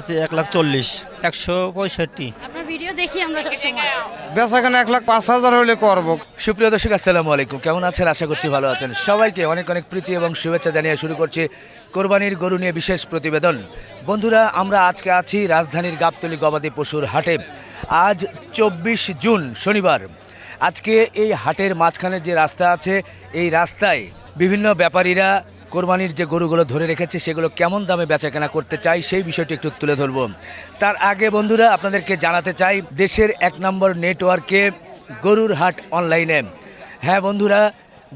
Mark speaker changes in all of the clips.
Speaker 1: আছে এক লাখ চল্লিশ।
Speaker 2: একশো পঁয়ষট্টি।
Speaker 3: আপনার ভিডিও দেখি আমরা সবসময়।
Speaker 1: বেচাকেনা এক লাখ পাঁচ হাজার হলে করব।
Speaker 4: সুপ্রিয় দর্শক আসসালামু আলাইকুম। কেমন আছেন? আশা করছি ভালো আছেন। সবাইকে অনেক অনেক প্রীতি এবং শুভেচ্ছা জানিয়ে শুরু করছি কোরবানির গরু নিয়ে বিশেষ প্রতিবেদন। বন্ধুরা আমরা আজকে আছি রাজধানীর গাবতলী গবাদি পশুর হাটে। আজ চব্বিশ জুন শনিবার। আজকে এই হাটের মাঝখানে যে রাস্তা আছে এই রাস্তায় বিভিন্ন ব্যাপারীরা কোরবানির যে গরুগুলো ধরে রেখেছে, সেগুলো কেমন দামে বেচাকেনা করতে চাই, সেই বিষয়টি একটু তুলে ধরব। তার আগে বন্ধুরা, আপনাদেরকে জানাতে চাই, দেশের এক নম্বর নেটওয়ার্কে গরুর হাট অনলাইনে। হ্যাঁ বন্ধুরা,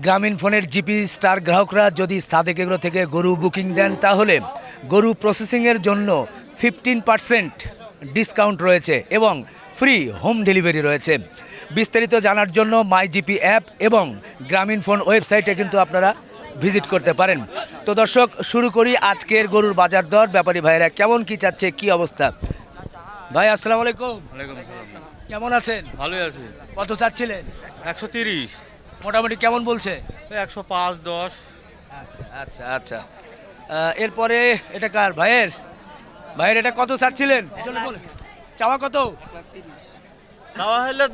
Speaker 4: গ্রামীণ ফোনের জিপি স্টার গ্রাহকরা যদি সাদেক এগ্রো থেকে গরু বুকিং দেন, তাহলে গরু প্রসেসিংয়ের জন্য ফিফটিন পার্সেন্ট ডিসকাউন্ট রয়েছে এবং ফ্রি হোম ডেলিভারি রয়েছে। বিস্তারিত জানার জন্য মাই জিপি অ্যাপ এবং গ্রামীণ ফোন ওয়েবসাইটে কিন্তু আপনারা ভিজিট করতে পারেন। তো দর্শক শুরু করি আজকের গরুর বাজার দর। ব্যাপারী ভাইরা কেমন কি চাচ্ছে কি অবস্থা? ভাই আসসালামু আলাইকুম। কেমন আছেন?
Speaker 1: ভালোই আছে।
Speaker 4: কত চাচ্ছিলেন?
Speaker 1: একশো তিরিশ।
Speaker 4: মোটামুটি কেমন বলছে?
Speaker 1: একশো পাঁচ দশ।
Speaker 4: আচ্ছা আচ্ছা আচ্ছা। এরপরে এটা কার ভাইয়ের? ভাইয়ের এটা কত চাচ্ছিলেন? চাওয়া কত?
Speaker 1: চাওয়া হলে।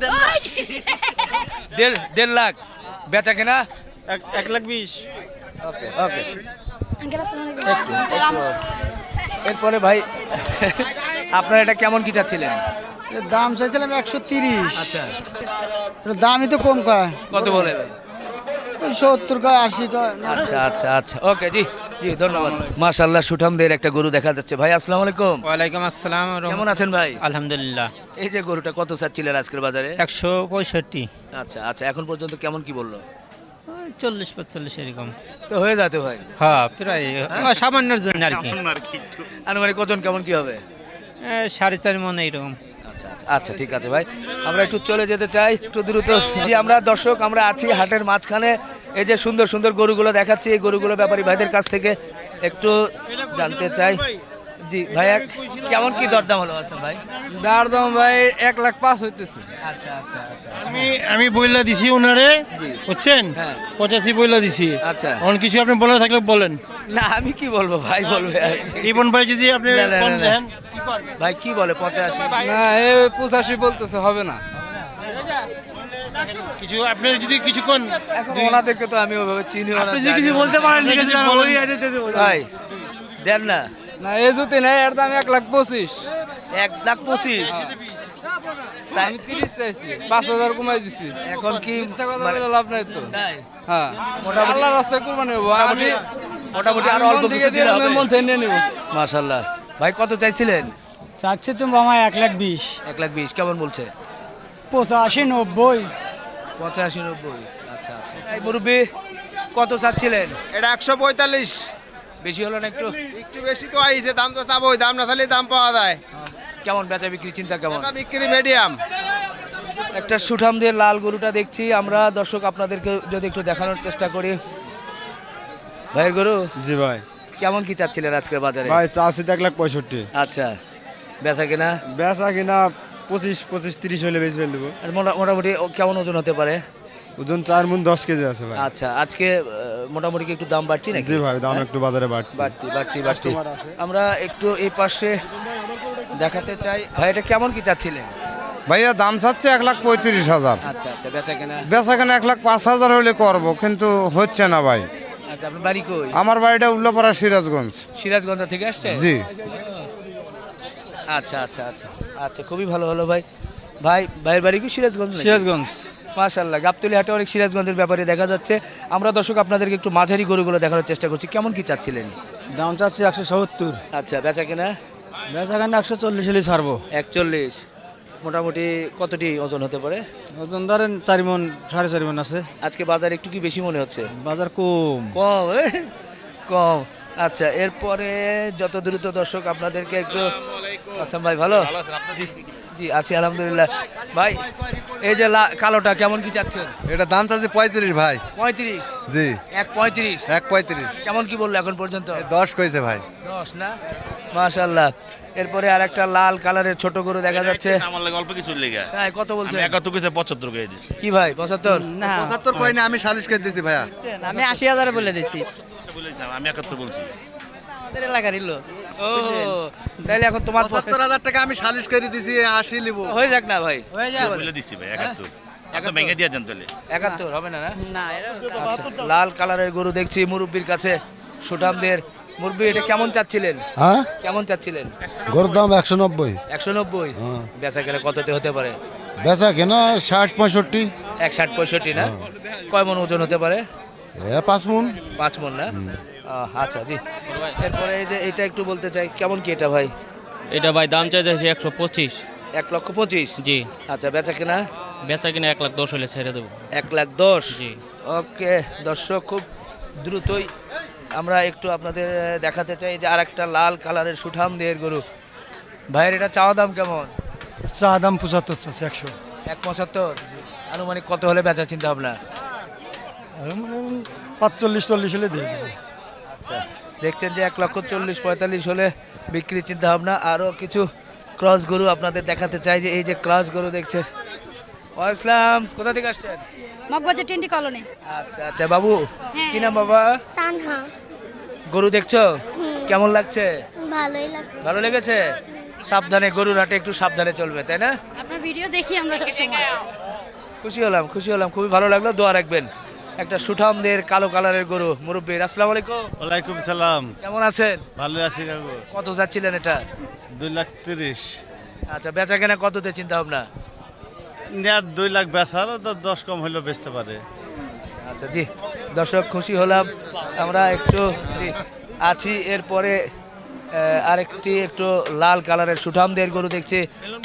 Speaker 4: দেড় দেড় লাখ। বেচা কেনা?
Speaker 1: এক- এক লাখ বিশ।
Speaker 4: ওকে ওকে এরপরে ভাই আপনারা এটা কেমন কি চাচ্ছিলেন?
Speaker 5: দাম চাইছিলাম একশো তিরিশ।
Speaker 4: আচ্ছা।
Speaker 5: দামই তো কম কয়।
Speaker 4: কত বলে?
Speaker 5: সত্তর কয় আশি কয়।
Speaker 4: আচ্ছা আচ্ছা আচ্ছা। ওকে জি জি ধন্যবাদ। মাশাল্লাহ সুঠামদের একটা গরু দেখা যাচ্ছে। ভাই আসসালামু আলাইকুম।
Speaker 2: ওয়ালাইকুম আসসালাম
Speaker 4: কেমন আছেন ভাই?
Speaker 2: আলহামদুলিল্লাহ।
Speaker 4: এই যে গরুটা কত চাচ্ছিলেন আজকের বাজারে?
Speaker 2: একশো পঁয়ষট্টি।
Speaker 4: আচ্ছা আচ্ছা এখন পর্যন্ত কেমন কি বলল?
Speaker 2: চল্লিশ পঁচল্লিশ এরকম।
Speaker 4: তো হয়ে যাতে ভাই?
Speaker 2: হ্যাঁ প্রায় ও, সামান্যর জন্য আর কি।
Speaker 4: আনুমানিক ওজন কেমন কি হবে?
Speaker 2: সাড়ে চার মন এইরকম
Speaker 4: আচ্ছা আচ্ছা আচ্ছা ঠিক আছে ভাই। আমরা একটু চলে যেতে চাই একটু দ্রুত। জি আমরা দর্শক আমরা আছি হাটের মাঝখানে। এই যে সুন্দর সুন্দর গরুগুলো দেখাচ্ছি এই গরুগুলো ব্যাপারী ভাইদের কাছ থেকে একটু জানতে চাই। জি ভাইয়া কেমন কি দরদাম হলো আসলাম ভাই?
Speaker 6: দার দাম ভাই এক লাখ পাঁচ হইতেছে।
Speaker 4: আচ্ছা আচ্ছা আচ্ছা।
Speaker 7: আমি আমি বইলা দিছি ওনারে বুঝছেন?
Speaker 4: হ্যাঁ।
Speaker 7: পঁচাশি বইলা দিছি।
Speaker 4: আচ্ছা।
Speaker 7: অন কিছু আপনি বলে থাকলে বলেন।
Speaker 4: না আমি কি বলব ভাই বলবে।
Speaker 7: রিপন ভাই যদি আপনি। দেন।
Speaker 4: ভাই কি বলে পঁচাশি?
Speaker 6: না এ পঁচাশি বলতেছে হবে না।
Speaker 7: কিছু আপনি যদি কিছু কোন
Speaker 4: এখন ওনাদেরকে তো আমি ওইভাবে চিনি
Speaker 7: আপনি যদি কিছু বলতে পারেন।
Speaker 4: ভাই দেন না।
Speaker 6: না এ জুতি নেই এর দাম এক লাখ পঁচিশ।
Speaker 4: এক লাখ পঁচিশ।
Speaker 6: আমি তিরিশ চাইছি পাঁচ হাজার কমাই দিছি।
Speaker 4: এখন কি
Speaker 6: মিথ্যা কথা
Speaker 4: মানে-
Speaker 6: বলে লাভ নাই তো। হ্যাঁ।
Speaker 4: মোটামুটি-
Speaker 6: আল্লাহ রাস্তায় কুরবানি হব আমি
Speaker 4: মোটামুটি আরও
Speaker 6: আমি
Speaker 4: অল্প
Speaker 6: দিয়ে আমি মন থেকে নিয়ে নিবো।
Speaker 4: মাশাল্লাহ ভাই কত চাইছিলেন?
Speaker 5: চাচ্ছে তো মামা এক লাখ বিশ।
Speaker 4: এক লাখ বিশ কেমন বলছে?
Speaker 5: পঁচাশি নব্বই।
Speaker 4: পঁচাশি নব্বই। আচ্ছা আচ্ছা। এই মুরব্বী কত চাচ্ছিলেন?
Speaker 8: এটা একশো পঁয়তাল্লিশ।
Speaker 4: বেশি হলো না একটু?
Speaker 8: একটু বেশি তো আইছে দাম তো চাবোই দাম না চাইলে দাম পাওয়া যায়।
Speaker 4: কেমন বেচা বিক্রি চিন্তা কেমন?
Speaker 8: দাম বিক্রি মিডিয়াম
Speaker 4: একটা সুঠাম দিয়ে লাল গরুটা দেখছি আমরা দর্শক আপনাদেরকে যদি একটু দেখানোর চেষ্টা করি। ভাইয়ের গরু?
Speaker 1: জি ভাই।
Speaker 4: কেমন কি চাচ্ছিলেন আজকের বাজারে?
Speaker 1: ভাই চাষি তো এক লাখ পঁয়ষট্টি।
Speaker 4: আচ্ছা বেচা কিনা?
Speaker 1: বেচা কিনা পঁচিশ পঁচিশ তিরিশ হলে বেশি ফেল দেবো
Speaker 4: মোটা- মোটামুটি ও কেমন ওজন হতে পারে?
Speaker 1: ওজন চার মন দশ কেজি আছে ভাই।
Speaker 4: আচ্ছা আজকে মোটামুটি কি একটু দাম বাড়তি নাকি?
Speaker 1: জি ভাই দাম
Speaker 4: হ্যাঁ?
Speaker 1: একটু বাজারে বাড়তি।
Speaker 4: বাড়তি বাড়তি বাড়তি। আমরা একটু এই পাশে দেখাতে চাই। ভাই এটা কেমন কি চাচ্ছিলেন?
Speaker 1: ভাইয়া দাম চাচ্ছে এক লাখ পঁয়ত্রিশ হাজার।
Speaker 4: আচ্ছা আচ্ছা বেচা কেনা?
Speaker 1: বেচা কিনা এক লাখ পাঁচ হাজার হলে করব কিন্তু হচ্ছে না ভাই।
Speaker 4: আচ্ছা আপনার বাড়ি কই?
Speaker 1: আমার বাড়িটা উল্লাপাড়া সিরাজগঞ্জ।
Speaker 4: সিরাজগঞ্জ থেকে আসছে?
Speaker 1: জি।
Speaker 4: আচ্ছা আচ্ছা আচ্ছা। আচ্ছা খুবই ভালো হলো ভাই। ভাই ভাইয়ের বাড়ি কি সিরাজগঞ্জ
Speaker 6: সিরাজগঞ্জ।
Speaker 4: মাশাল্লাহ গাবতলি হাটে অনেক সিরাজগঞ্জের ব্যাপারে দেখা যাচ্ছে। আমরা দর্শক আপনাদেরকে একটু মাঝারি গরুগুলো দেখানোর চেষ্টা করছি। কেমন কি চাচ্ছিলেন?
Speaker 5: দাম চাচ্ছি একশো সত্তর।
Speaker 4: আচ্ছা বেচা কেনা
Speaker 5: বেচাখানে একশো চল্লিশ হলে ছাড়বো।
Speaker 4: একচল্লিশ। মোটামুটি কতটি ওজন হতে পারে?
Speaker 5: ওজন ধরেন চারি মন সাড়ে চারি মন আছে।
Speaker 4: আজকে বাজার একটু কি বেশি মনে হচ্ছে?
Speaker 5: বাজার কম।
Speaker 4: কম কম। আচ্ছা এরপরে যত দ্রুত দর্শক আপনাদেরকে একটু আচ্ছা ভাই ভালো? জি আছি আলহামদুলিল্লাহ। ভাই এই যে কালোটা কেমন কি চাচ্ছেন?
Speaker 8: এটা দাম চাচ্ছে পঁয়ত্রিশ ভাই।
Speaker 4: পঁয়ত্রিশ?
Speaker 8: জি।
Speaker 4: এক পঁয়ত্রিশ?
Speaker 8: এক পঁয়ত্রিশ।
Speaker 4: কেমন কি বলল এখন পর্যন্ত?
Speaker 8: দশ কইছে ভাই।
Speaker 4: দশ না? মাশাল্লাহ এরপরে আর একটা লাল কালারের ছোট গরু দেখা যাচ্ছে।
Speaker 9: আমার লাগে অল্প কিছু লেগে।
Speaker 4: হ্যাঁ কত বলছে
Speaker 9: একাত্তর কেছে পঁচাত্তর কে দিছি।
Speaker 4: কি ভাই পঁচাত্তর?
Speaker 5: না।
Speaker 8: পঁচাত্তর কই আমি সালিশ করে দিছি ভাইয়া।
Speaker 5: আমি আশি হাজারে বলে দিছি।
Speaker 9: বলেছিলাম আমি একাত্তর বলছি।
Speaker 5: আমাদের এলাকারই লোক
Speaker 4: ও তাহলে এখন তোমার
Speaker 8: পঁচাত্তর হাজার টাকা আমি সালিশ করে দিছি আশি লিবো।
Speaker 4: হয়ে যাক না ভাই।
Speaker 9: বলে দিচ্ছি ভাই একাত্তর। একাত্তর।
Speaker 4: হবে না না? আচ্ছা, লাল কালারের গরু দেখছি মুরব্বীর কাছে সুঠামদের। মুরব্বি এটা কেমন চাচ্ছিলেন?
Speaker 10: হ্যাঁ?
Speaker 4: কেমন চাচ্ছিলেন?
Speaker 10: গরুর দাম একশো নব্বই।
Speaker 4: একশো নব্বই?
Speaker 10: হ্যাঁ।
Speaker 4: বেচা গেলে কততে হতে পারে?
Speaker 10: বেচা কেনা ষাট পঁয়ষট্টি।
Speaker 4: এক ষাট পঁয়ষট্টি না? কয় মন ওজন হতে পারে?
Speaker 10: পাঁচ মন।
Speaker 4: পাঁচ মন না? আচ্ছা জি। এরপরে এই যে এটা একটু বলতে চাই কেমন কি এটা ভাই?
Speaker 2: এটা ভাই দাম চাইতেছি একশো পঁচিশ।
Speaker 4: এক লক্ষ পঁচিশ?
Speaker 2: জি।
Speaker 4: আচ্ছা বেচা কেনা?
Speaker 2: বেচা কিনা এক লাখ দশ হলে ছেড়ে দেবো।
Speaker 4: এক লাখ দশ?
Speaker 2: জি।
Speaker 4: ওকে দর্শক খুব দ্রুতই আমরা একটু আপনাদের দেখাতে চাই যে আর একটা লাল কালারের সুঠাম দেহের গরু। ভাইয়ের এটা চাওয়া দাম কেমন?
Speaker 5: চা দাম পঁচাত্তর চাচ্ছে একশো।
Speaker 4: এক পঁচাত্তর? আনুমানিক কত হলে বেচার চিন্তা ভাবনা?
Speaker 5: পাঁচচল্লিশ চল্লিশ হলে দিয়ে দেবো।
Speaker 4: দেখছেন যে এক লক্ষ চল্লিশ পঁয়তাল্লিশ হলে বিক্রির চিন্তা ভাবনা আরও কিছু ক্রস গরু আপনাদের দেখাতে চাই যে এই যে ক্রস গরু দেখছেন। ইসলাম কোথা থেকে আসছেন?
Speaker 3: মগবাজার টেন্টি কলোনি।
Speaker 4: আচ্ছা আচ্ছা বাবু
Speaker 3: হ্যাঁ।
Speaker 4: কি নাম বাবা?
Speaker 3: তানহা।
Speaker 4: গরু দেখছ? কেমন লাগছে?
Speaker 3: ভালোই লাগে
Speaker 4: ভালো লেগেছে? সাবধানে গরুর হাটে একটু সাবধানে চলবে তাই না?
Speaker 3: আপনার ভিডিও দেখি আমরা
Speaker 4: খুশি হলাম খুশি হলাম খুবই ভালো লাগল দোয়া রাখবেন। একটা সুঠামদের কালো কালারের গরু মুরব্বীর। আসসালামু আলাইকুম।
Speaker 7: ওয়ালাইকুম সালাম।
Speaker 4: কেমন আছেন?
Speaker 7: ভালো আছি কাকু।
Speaker 4: কত যাচ্ছিলেন এটা?
Speaker 7: দুই লাখ তিরিশ।
Speaker 4: আচ্ছা বেচা কেনা কততে চিন্তা ভাবনা?
Speaker 7: নেয়ার দুই লাখ বেচার তো দশ কম হলেও বেচতে পারে।
Speaker 4: আচ্ছা জি। দর্শক খুশি হলাম। আমরা একটু আছি। এরপরে আরেকটি একটু লাল কালারের সুঠামদের গরু দেখছি।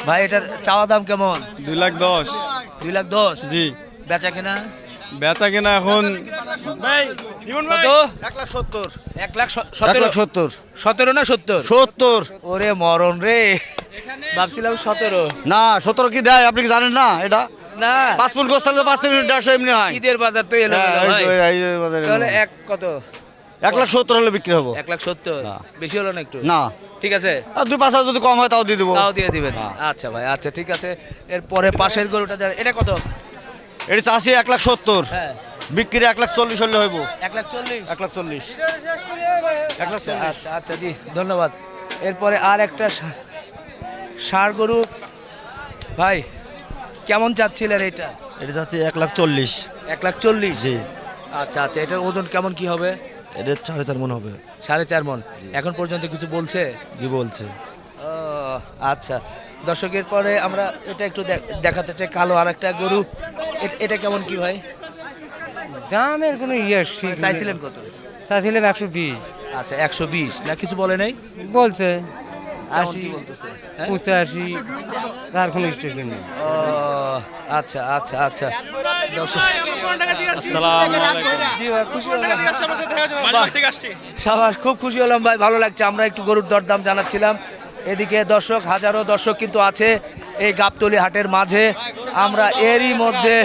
Speaker 4: ভাই এটার চাওয়া দাম কেমন?
Speaker 7: দুই লাখ দশ।
Speaker 4: দুই লাখ দশ?
Speaker 7: জি।
Speaker 4: বেচা কেনা
Speaker 7: বেচা কিনা এখন
Speaker 8: এক লাখ সত্তর।
Speaker 4: সতেরো
Speaker 10: সত্তর।
Speaker 4: না সত্তর?
Speaker 10: সত্তর।
Speaker 4: ওরে মরণ রে। ভাবছিলাম সতেরো।
Speaker 10: না সতেরো কি দেয়? আপনি কি জানেন না এটা?
Speaker 4: না।
Speaker 10: পাঁচ গোস্ত পাঁচ মিনিট দেড়শো এমনি হয়।
Speaker 4: ঈদের বাজার তো এলো
Speaker 10: হ্যাঁ,
Speaker 4: তাহলে এক কত?
Speaker 10: এক লাখ সত্তর হলে বিক্রি হব।
Speaker 4: এক লাখ সত্তর?
Speaker 10: না।
Speaker 4: বেশি হলো না একটু?
Speaker 10: না।
Speaker 4: ঠিক আছে।
Speaker 10: আর দুই পাঁচ হাজার যদি কম হয় তাও দিয়ে দেবো।
Speaker 4: তাও দিয়ে দিবেন। আচ্ছা ভাই আচ্ছা ঠিক আছে। এরপরে পাশের গরুটা। এটা কত?
Speaker 10: এটি চাষি এক লাখ সত্তর।
Speaker 4: হ্যাঁ।
Speaker 10: বিক্রি এক লাখ চল্লিশ হলে হইব।
Speaker 4: এক লাখ চল্লিশ।
Speaker 10: এক লাখ চল্লিশ। এক লাখ
Speaker 4: আচ্ছা,
Speaker 10: চল্লিশ।
Speaker 4: আচ্ছা জি ধন্যবাদ। এরপরে আর একটা ষাঁড় গরু। ভাই কেমন চাচ্ছিলেন এটা?
Speaker 5: এটা যাচ্ছে এক লাখ চল্লিশ।
Speaker 4: এক লাখ চল্লিশ?
Speaker 5: জি।
Speaker 4: আচ্ছা আচ্ছা এটার ওজন কেমন কি হবে?
Speaker 5: এটা সাড়ে চার মন হবে।
Speaker 4: সাড়ে চার মন। এখন পর্যন্ত কিছু বলছে?
Speaker 5: কি বলছে।
Speaker 4: ও, আচ্ছা। দর্শকের পরে আমরা এটা একটু দেখাতে চাই কালো আর একটা গরু এটা কেমন কি ভাই?
Speaker 2: দামের কোনো ইয়ে
Speaker 4: মানে চাইছিলেন কত?
Speaker 2: চাইছিলাম একশো বিশ।
Speaker 4: আচ্ছা একশো বিশ। না কিছু বলে নাই?
Speaker 2: বলছে।
Speaker 4: বলতেছে? হ্যাঁ?
Speaker 2: পঁচাশি তার কোনো স্টেশন নেই।
Speaker 4: ও, আচ্ছা আচ্ছা আচ্ছা। সাবাস খুব খুশি হলাম ভাই ভালো লাগছে। আমরা একটু গরুর দরদাম জানাচ্ছিলাম। এদিকে দর্শক হাজারো দর্শক কিন্তু আছে এই গাবতলি হাটের মাঝে। আমরা এরই মধ্যে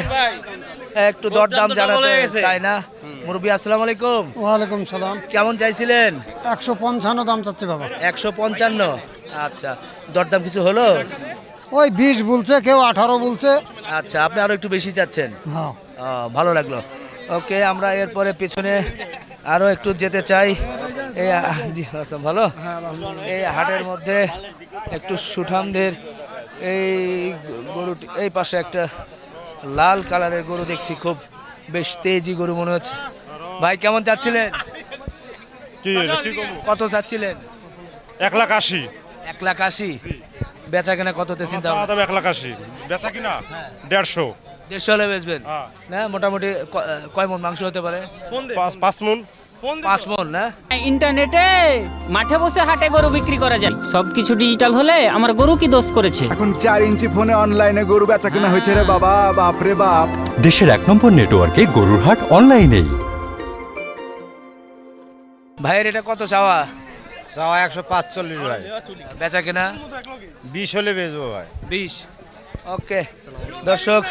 Speaker 4: একটু দরদাম জানাতে তাই না? মুরব্বী আসসালামু আলাইকুম।
Speaker 5: ওয়ালাইকুম সালাম।
Speaker 4: কেমন চাইছিলেন?
Speaker 5: একশো পঞ্চান্ন দাম চাচ্ছে বাবা।
Speaker 4: একশো পঞ্চান্ন? আচ্ছা দরদাম কিছু হলো?
Speaker 5: ওই বিশ বলছে কেউ আঠারো বলছে।
Speaker 4: আচ্ছা আপনি আরও একটু বেশি চাচ্ছেন?
Speaker 5: হ্যাঁ।
Speaker 4: আহ, ভালো লাগল। ওকে আমরা এরপরে পেছনে আরও একটু যেতে চাই। এই জি ভালো? এই হাটের মধ্যে একটু সুঠামদের এই গরুটি এই পাশে একটা লাল কালারের গরু দেখছি খুব বেশ তেজি গরু মনে হচ্ছে। ভাই কেমন চাচ্ছিলেন? কত চাচ্ছিলেন?
Speaker 7: এক লাখ আশি।
Speaker 4: এক লাখ আশি? বেচা কেনা কততে চিন্তা
Speaker 7: এক লাখ আশি। বেচা কিনা? দেড়শো।
Speaker 4: দেড়শো হলে বেচবেন? না মোটামুটি কয় মন মাংস হতে পারে?
Speaker 7: পাঁচ মন।
Speaker 4: পাঁচ মন না?
Speaker 11: ইন্টারনেটে মাঠে বসে হাটে গরু বিক্রি করা যায়। সবকিছু ডিজিটাল হলে আমার গরু কি দোষ করেছে?
Speaker 10: এখন চার ইঞ্চি ফোনে অনলাইনে গরু বেচা কিনা হয়েছে রে বাবা বাপ রে বাপ।
Speaker 12: দেশের এক নম্বর নেটওয়ার্কে গরুর হাট অনলাইনেই
Speaker 4: ভাইয়ের এটা কত চাওয়া?
Speaker 1: চাওয়া একশো পাঁচচল্লিশ ভাই।
Speaker 4: বেচা কেনা?
Speaker 1: বিশ হলে বেচবো ভাই।
Speaker 4: বিশ। ওকে। দর্শক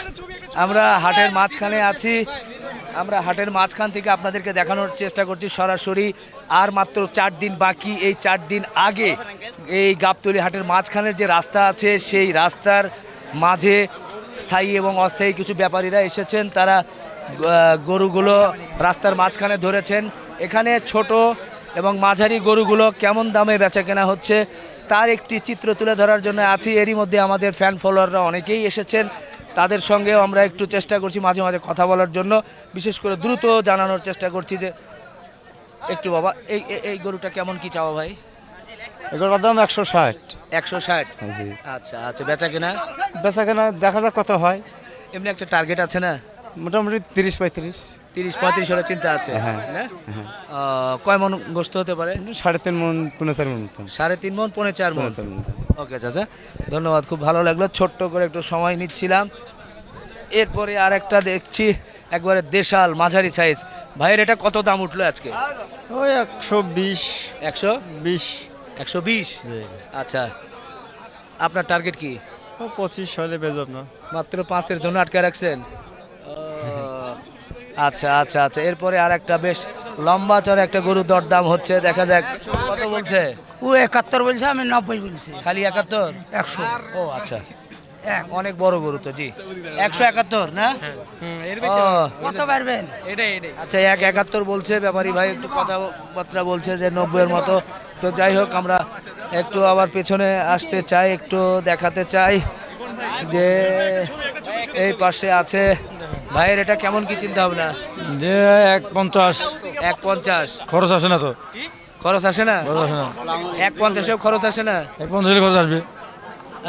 Speaker 4: আমরা হাটের মাঝখানে আছি। আমরা হাটের মাঝখান থেকে আপনাদেরকে দেখানোর চেষ্টা করছি সরাসরি, আর মাত্র চার দিন বাকি। এই চার দিন আগে এই গাবতলি হাটের মাঝখানের যে রাস্তা আছে, সেই রাস্তার মাঝে স্থায়ী এবং অস্থায়ী কিছু ব্যাপারীরা এসেছেন। তারা গরুগুলো রাস্তার মাঝখানে ধরেছেন। এখানে ছোট এবং মাঝারি গরুগুলো কেমন দামে বেচা কেনা হচ্ছে, তার একটি চিত্র তুলে ধরার জন্য আছি। এরই মধ্যে আমাদের ফ্যান ফলোয়াররা অনেকেই এসেছেন। তাদের সঙ্গেও আমরা একটু চেষ্টা করছি মাঝে মাঝে কথা বলার জন্য। বিশেষ করে দ্রুত জানানোর চেষ্টা করছি যে একটু বাবা এই এই- গরুটা কেমন কি চাওয়া ভাই?
Speaker 1: এগুলোর দাম একশো ষাট।
Speaker 4: একশো ষাট?
Speaker 1: জি।
Speaker 4: আচ্ছা আচ্ছা বেচা কেনা?
Speaker 1: বেচা কেনা দেখা যাক কত হয়।
Speaker 4: এমনি একটা টার্গেট আছে না?
Speaker 1: মোটামুটি তিরিশ পঁয়ত্রিশ।
Speaker 4: তিরিশ পঁয়ত্রিশ হলে চিন্তা আছে
Speaker 1: হ্যাঁ।
Speaker 4: না? আহ, কয় মন গোস্ত হতে পারে?
Speaker 1: সাড়ে তিন মন পনেরো চার মন
Speaker 4: সাড়ে তিন মন পৌনে চার মন।
Speaker 1: পনেরো চার মন
Speaker 4: ওকে চাচা ধন্যবাদ খুব ভালো লাগল। ছোট্ট করে একটু সময় নিচ্ছিলাম। এরপরে আর একটা দেখছি একবারে দেশাল মাঝারি সাইজ ভাইয়ের এটা কত দাম উঠল আজকে?
Speaker 1: ওই একশো বিশ।
Speaker 4: একশো?
Speaker 1: বিশ।
Speaker 4: একশো বিশ? আচ্ছা আপনার টার্গেট কি?
Speaker 1: ও পঁচিশ হলে বেজব আপনার।
Speaker 4: মাত্র পাঁচের জন্য আটকে রাখছেন। আচ্ছা আচ্ছা আচ্ছা। এরপরে আর একটা বেশ লম্বা চড়া একটা গরু দরদাম হচ্ছে দেখা যাক। কত বলছে?
Speaker 11: ও একাত্তর বলছে আমি নব্বই বলছি।
Speaker 4: খালি একাত্তর?
Speaker 11: একশো।
Speaker 4: ও আচ্ছা। অনেক বড় গরু তো জি। একশো একাত্তর না?
Speaker 11: কত পারবেন?
Speaker 4: আচ্ছা এক একাত্তর বলছে ব্যাপারী ভাই একটু কথাবার্তা বলছে যে নব্বইয়ের মতো। তো যাই হোক আমরা একটু আবার পেছনে আসতে চাই একটু দেখাতে চাই যে এই পাশে আছে ভাইয়ের এটা কেমন কি চিন্তা ভাবনা?
Speaker 2: যে এক পঞ্চাশ।
Speaker 4: এক পঞ্চাশ।
Speaker 2: খরচ আসে না তো।
Speaker 4: খরচ আসে না?
Speaker 2: খরচ আসে না।
Speaker 4: এক পঞ্চাশেও খরচ আসে না?
Speaker 2: এক পঞ্চাশ খরচ আসবে।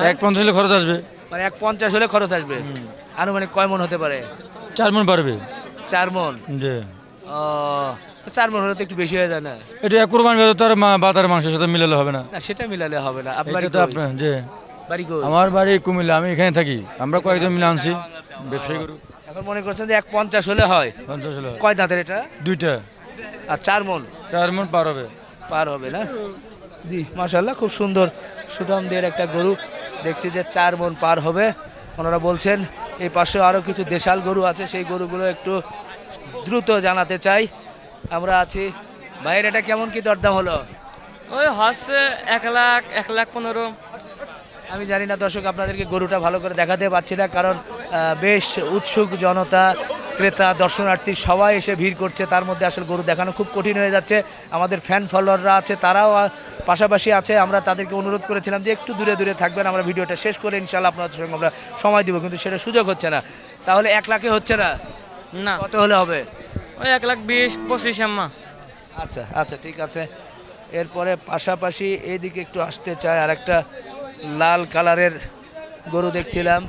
Speaker 2: এক পঞ্চাশ হলে খরচ আসবে।
Speaker 4: মানে এক পঞ্চাশ হলে খরচ আসবে। আনুমানিক কয় মন হতে পারে?
Speaker 2: চার মন পারবে
Speaker 4: চার মন?
Speaker 2: যে।
Speaker 4: ও তো চার মন হলে তো একটু বেশি হয়ে যায় না?
Speaker 2: এটা এক কোরবান গেলে তার বাতার মাংসের সাথে মিলালে হবে না।
Speaker 4: না সেটা মিলালে হবে না। আপনার
Speaker 2: তো আপনার যে।
Speaker 4: বাড়ি
Speaker 2: আমার বাড়ি কুমিল্লা আমি এখানে থাকি। আমরা কয়েকজন মিলে আনছি। ব্যবসায়ী গরু।
Speaker 4: এখন মনে করছেন যে এক পঞ্চাশ হলে হয়।
Speaker 2: পঞ্চাশ হলে হয়।
Speaker 4: কয় দাঁতের এটা?
Speaker 2: দুইটা।
Speaker 4: আর চার মন?
Speaker 2: চার মন পার হবে।
Speaker 4: পার হবে না? জি মাশাল্লাহ খুব সুন্দর সুদাম দিয়ে একটা গরু। দেখছি যে চার মন পার হবে। ওনারা বলছেন এই পাশে আরও কিছু দেশাল গরু আছে সেই গরুগুলো একটু দ্রুত জানাতে চাই। আমরা আছি। ভাইয়ের এটা কেমন কি দরদাম হলো?
Speaker 11: ওই হচ্ছে এক লাখ এক লাখ পনেরো।
Speaker 4: আমি জানি না দর্শক আপনাদেরকে গরুটা ভালো করে দেখাতে পারছি না কারণ বেশ উৎসুক জনতা ক্রেতা দর্শনার্থী সবাই এসে ভিড় করছে। তার মধ্যে আসলে গরু দেখানো খুব কঠিন হয়ে যাচ্ছে। আমাদের ফ্যান ফলোয়াররা আছে তারাও পাশাপাশি আছে। আমরা তাদেরকে অনুরোধ করেছিলাম যে একটু দূরে দূরে থাকবেন। আমরা ভিডিওটা শেষ করে ইনশাল্লাহ আপনাদের সঙ্গে আমরা সময় দিব কিন্তু সেটা সুযোগ হচ্ছে না। তাহলে এক লাখে হচ্ছে না?
Speaker 11: না।
Speaker 4: কত হলে হবে?
Speaker 11: ওই এক লাখ বিশ পঁচিশ আম্মা।
Speaker 4: আচ্ছা আচ্ছা ঠিক আছে। এরপরে পাশাপাশি এইদিকে একটু আসতে চাই। আর একটা লাল কালারের গরু দেখছিলাম।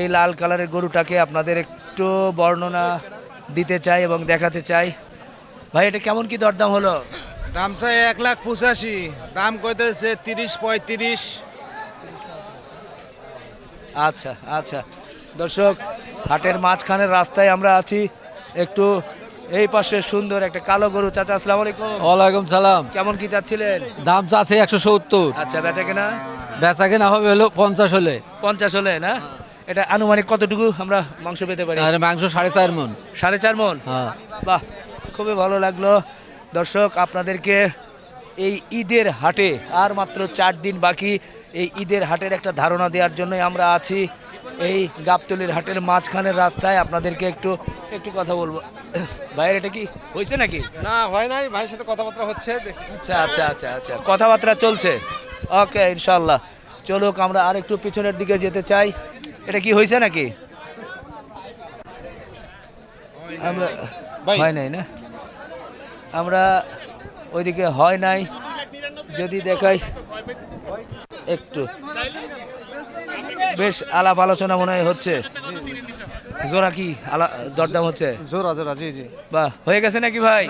Speaker 4: এই লাল কালারের গরুটাকে আপনাদের একটু বর্ণনা দিতে চাই এবং দেখাতে চাই। ভাই এটা কেমন কি দরদাম হলো?
Speaker 8: দাম চাই এক লাখ পঁচাশি। দাম কইতেছে তিরিশ পঁয়ত্রিশ।
Speaker 4: আচ্ছা আচ্ছা। দর্শক হাটের মাঝখানের রাস্তায় আমরা আছি। একটু এই পাশে সুন্দর একটা কালো গরু। চাচা আসসালামু আলাইকুম।
Speaker 2: ওয়ালাইকুম সালাম।
Speaker 4: কেমন কি চাচ্ছিলেন?
Speaker 2: দাম চাচ্ছে একশো সত্তর।
Speaker 4: আচ্ছা বেচা কেনা?
Speaker 2: বেচা কেনা হবে হলো পঞ্চাশ হলে।
Speaker 4: পঞ্চাশ হলে না? এটা আনুমানিক কতটুকু আমরা মাংস পেতে পারি?
Speaker 2: আর মাংস সাড়ে চার মন
Speaker 4: সাড়ে চার মন
Speaker 2: হ্যাঁ।
Speaker 4: বাহ খুবই ভালো লাগল। দর্শক আপনাদেরকে এই ঈদের হাটে আর মাত্র চার দিন বাকি এই ঈদের হাটের একটা ধারণা দেওয়ার জন্যই আমরা আছি। এই গাবতলির হাটের মাঝখানের রাস্তায় আপনাদেরকে একটু একটু কথা বলব। ভাইয়ের এটা কি হয়েছে নাকি?
Speaker 8: না হয় নাই। ভাইয়ের সাথে কথাবার্তা হচ্ছে
Speaker 4: আচ্ছা আচ্ছা আচ্ছা আচ্ছা। কথাবার্তা চলছে। ওকে ইনশাল্লাহ চলুক আমরা আর একটু পিছনের দিকে যেতে চাই। এটা কি হয়েছে নাকি? আমরা হয় নাই না? আমরা ওইদিকে হয় নাই। যদি দেখাই একটু। বেশ আলাপ আলোচনা মনে হচ্ছে। জোড়া কি আলা দরদাম হচ্ছে?
Speaker 1: জোড়া জোড়া জি জি।
Speaker 4: বাহ হয়ে গেছে নাকি ভাই?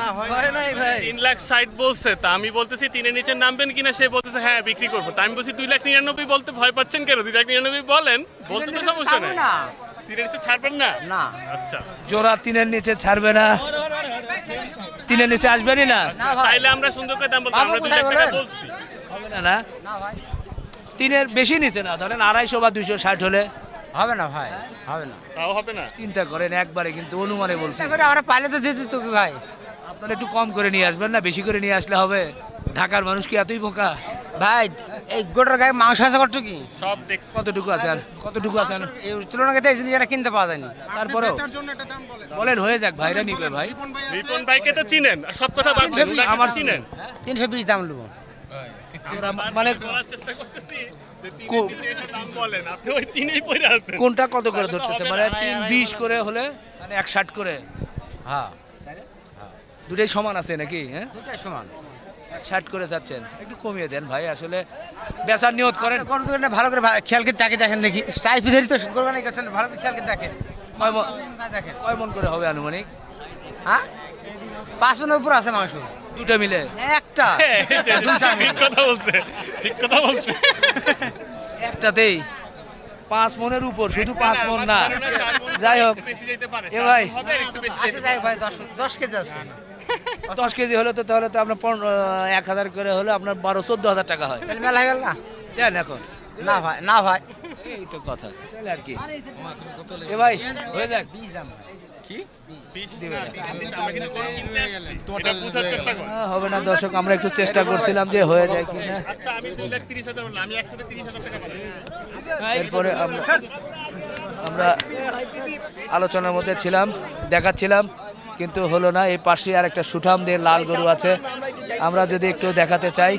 Speaker 6: তিন লাখ ষাট বলছে তা আমি বলতেছি তিনের নিচে নামবেন কিনা সে বলতেছে হ্যাঁ বিক্রি করব। তা আমি বলছি দুই লাখ নিরানব্বই বলতে ভয় পাচ্ছেন কেন? দুই লাখ নিরানব্বই বলেন বলতে তো সমস্যা নেই। তিনের নিচে ছাড়বেন না? না। আচ্ছা।
Speaker 4: জোড়া তিনের নিচে ছাড়বে না। তিনের নিচে আসবেনই না?
Speaker 6: তাইলে আমরা সুন্দর করে দাম বলতে আমরা দুই লাখ টাকা বলছি।
Speaker 4: হবে না না? তিনের বেশি নিচে না ধরেন আড়াইশো বা দুইশো ষাট হলে।
Speaker 11: হবে না ভাই হবে না।
Speaker 6: তাও হবে না?
Speaker 4: চিন্তা করেন একবারে কিন্তু অনুমানে বলছি।
Speaker 11: করে আমরা পাইলে তো দিতে তো ভাই।
Speaker 4: আপনারা একটু কম করে নিয়ে আসবেন না? বেশি করে নিয়ে আসলে হবে। ঢাকার মানুষ কি এতই বোকা?
Speaker 5: ভাই এই গোটার গায়ে মাংস আছে কত কি
Speaker 6: সব দেখছি।
Speaker 4: কতটুকু আছেন কতটুকু আছেন
Speaker 5: এই তুলনা করতে এই জিনিসটা কিনতে পাওয়া যায়নি।
Speaker 4: তারপরেও বলেন। হয়ে যাক ভাইরা নিবে ভাই।
Speaker 6: রিপন ভাইকে তো চিনেন। সব কথা বাদ দেন
Speaker 4: আমার
Speaker 6: চিনেন।
Speaker 5: তিনশো বিশ দাম নেব
Speaker 4: মানে
Speaker 6: বলার চেষ্টা করতেছি আছেন।
Speaker 4: কোনটা কত করে ধরতেছে? মানে তিন বিশ করে হলে মানে এক ষাট করে।
Speaker 5: হ্যাঁ।
Speaker 4: দুটাই সমান আছে নাকি? হ্যাঁ?
Speaker 5: দুটাই সমান।
Speaker 4: এক ষাট করে চাচ্ছেন একটু কমিয়ে দেন ভাই আসলে বেচার নিয়ত করেন।
Speaker 5: গরু ভালো করে খেয়াল করে তাকে দেখেন দেখি। চাই ফিধারি তো গরু গেছেন ভালো করে খেয়াল করে
Speaker 4: মন-
Speaker 5: দেখেন।
Speaker 4: কয় মন করে হবে আনুমানিক?
Speaker 5: হ্যাঁ? পাঁচ মনের উপর আছে মাংস।
Speaker 4: দুটো মিলে।
Speaker 5: একটা।
Speaker 6: হ্যাঁ, ঠিক কথা বলছে ঠিক কথা বলছে।
Speaker 4: একটাতেই। পাঁচ মনের উপর শুধু পাঁচ মন না।
Speaker 6: মন,
Speaker 4: যাই হোক। এ ভাই।
Speaker 5: দশ কেজি আছে।
Speaker 4: দশ কেজি হলে তো তাহলে তো আপনার পনেরো এক হাজার করে হলে আপনার বারো চোদ্দ হাজার টাকা হয়।
Speaker 5: তাহলে মেলা গেল না?
Speaker 4: দেন এখন।
Speaker 5: না ভাই না ভাই।
Speaker 4: এই তো কথা। তাহলে আর কি। এ ভাই। হয়ে যাক
Speaker 6: চেষ্টা কর।
Speaker 4: আহ, হবে না দর্শক আমরা একটু চেষ্টা করছিলাম যে হয়ে যায় কিনা।
Speaker 6: আচ্ছা
Speaker 4: এরপরে আমরা আমরা আলোচনার মধ্যে ছিলাম দেখাচ্ছিলাম কিন্তু হলো না এই পাশে আর একটা সুঠাম দিয়ে লাল গরু আছে। আমরা যদি একটু দেখাতে চাই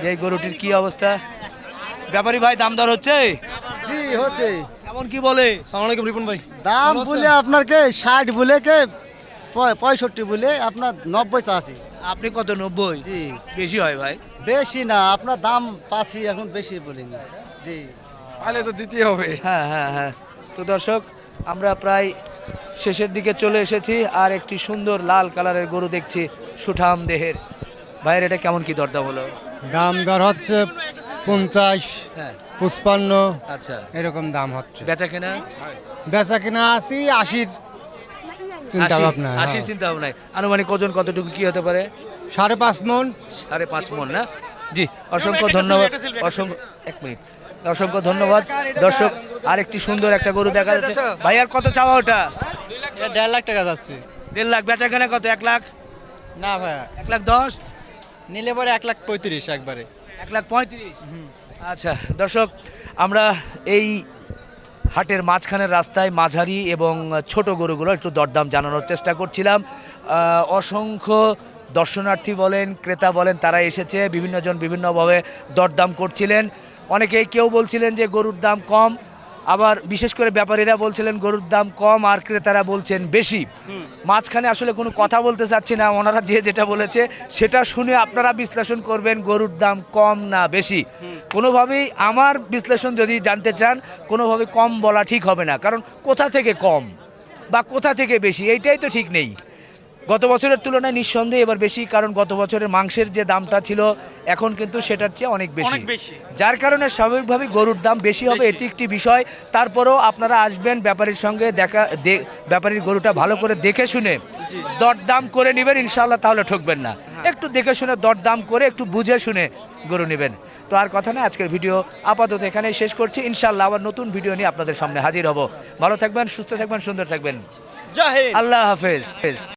Speaker 4: যে এই গরুটির কি অবস্থা। ব্যাপারী ভাই দাম দর হচ্ছে?
Speaker 5: জি হচ্ছে।
Speaker 4: এমন কি বলে?
Speaker 2: সালামালাইকুম রিপন ভাই।
Speaker 5: দাম বলে আপনার কে ষাট বলে কে পঁয়- পঁয়ষট্টি বলে আপনার নব্বই চাষি।
Speaker 4: আপনি কত নব্বই?
Speaker 5: জি।
Speaker 4: বেশি হয় ভাই।
Speaker 5: বেশি না আপনার দাম পাচ্ছি এখন বেশি বলিনি। জি।
Speaker 1: তাহলে তো দিতেই হবে।
Speaker 4: হ্যাঁ হ্যাঁ হ্যাঁ। তো দর্শক আমরা প্রায় শেষের দিকে চলে এসেছি আর একটি সুন্দর লাল কালারের গরু দেখছি সুঠাম দেহের। ভাইয়ের এটা কেমন কি দরদাম হলো?
Speaker 1: দাম দর হচ্ছে পঞ্চাশ
Speaker 4: হ্যাঁ।
Speaker 1: পঁচপান্ন
Speaker 4: আচ্ছা।
Speaker 1: এরকম দাম হচ্ছে।
Speaker 4: বেচা কেনা
Speaker 1: বেচা কিনা আশি আশির চিন্তা ভাবনা হ্যাঁ।
Speaker 4: আশির চিন্তা ভাবনায় আনুমানিক ওজন কতটুকু কি হতে পারে?
Speaker 1: সাড়ে পাঁচ মন।
Speaker 4: সাড়ে পাঁচ মন না? জি অসংখ্য ধন্যবাদ। অসংখ্য এক মিনিট। অসংখ্য ধন্যবাদ। দর্শক আরেকটি সুন্দর একটা গরু দেখা যাচ্ছে। ভাই আর কত চাওয়া ওটা?
Speaker 5: দেড় লাখ টাকা যাচ্ছে।
Speaker 4: দেড় লাখ। বেচা কেনা কত? এক লাখ?
Speaker 5: না ভাই
Speaker 4: এক লাখ দশ?
Speaker 5: নিলে পরে এক লাখ পঁয়ত্রিশ একবারে।
Speaker 4: এক লাখ পঁয়ত্রিশ। আচ্ছা দর্শক, আমরা এই হাটের মাঝখানের রাস্তায় মাঝারি এবং ছোট গরুগুলো একটু দরদাম জানানোর চেষ্টা করছিলাম। অসংখ্য দর্শনার্থী বলেন, ক্রেতা বলেন, তারা এসেছে, বিভিন্নজন বিভিন্নভাবে দরদাম করছিলেন। অনেকেই কেউ বলছিলেন যে গরুর দাম কম আবার বিশেষ করে ব্যাপারীরা বলছিলেন, গরুর দাম কম আর ক্রেতারা বলছেন বেশি। মাঝখানে আসলে কোনো কথা বলতে চাচ্ছি না, ওনারা যে যেটা বলেছে সেটা শুনে আপনারা বিশ্লেষণ করবেন গরুর দাম কম না বেশি। কোনোভাবেই আমার বিশ্লেষণ যদি জানতে চান, কোনোভাবে কম বলা ঠিক হবে না, কারণ কোথা থেকে কম বা কোথা থেকে বেশি, এইটাই তো ঠিক নেই। গত বছরের তুলনায় নিঃসন্দেহে এবার বেশি কারণ গত বছরের মাংসের যে দামটা ছিল এখন কিন্তু সেটার চেয়ে অনেক বেশি। যার কারণে স্বাভাবিকভাবেই গরুর দাম বেশি হবে এটি একটি বিষয়। তারপরেও আপনারা আসবেন ব্যাপারীর সঙ্গে দেখা ব্যাপারীর গরুটা ভালো করে দেখে শুনে দরদাম করে নেবেন ইনশাল্লাহ তাহলে ঠকবেন না। একটু দেখে শুনে দরদাম করে একটু বুঝে শুনে গরু নেবেন। তো আর কথা না আজকের ভিডিও আপাতত এখানেই শেষ করছি। ইনশাল্লাহ আবার নতুন ভিডিও নিয়ে আপনাদের সামনে হাজির হব। ভালো থাকবেন সুস্থ থাকবেন সুন্দর থাকবেন। আল্লাহ হাফেজ।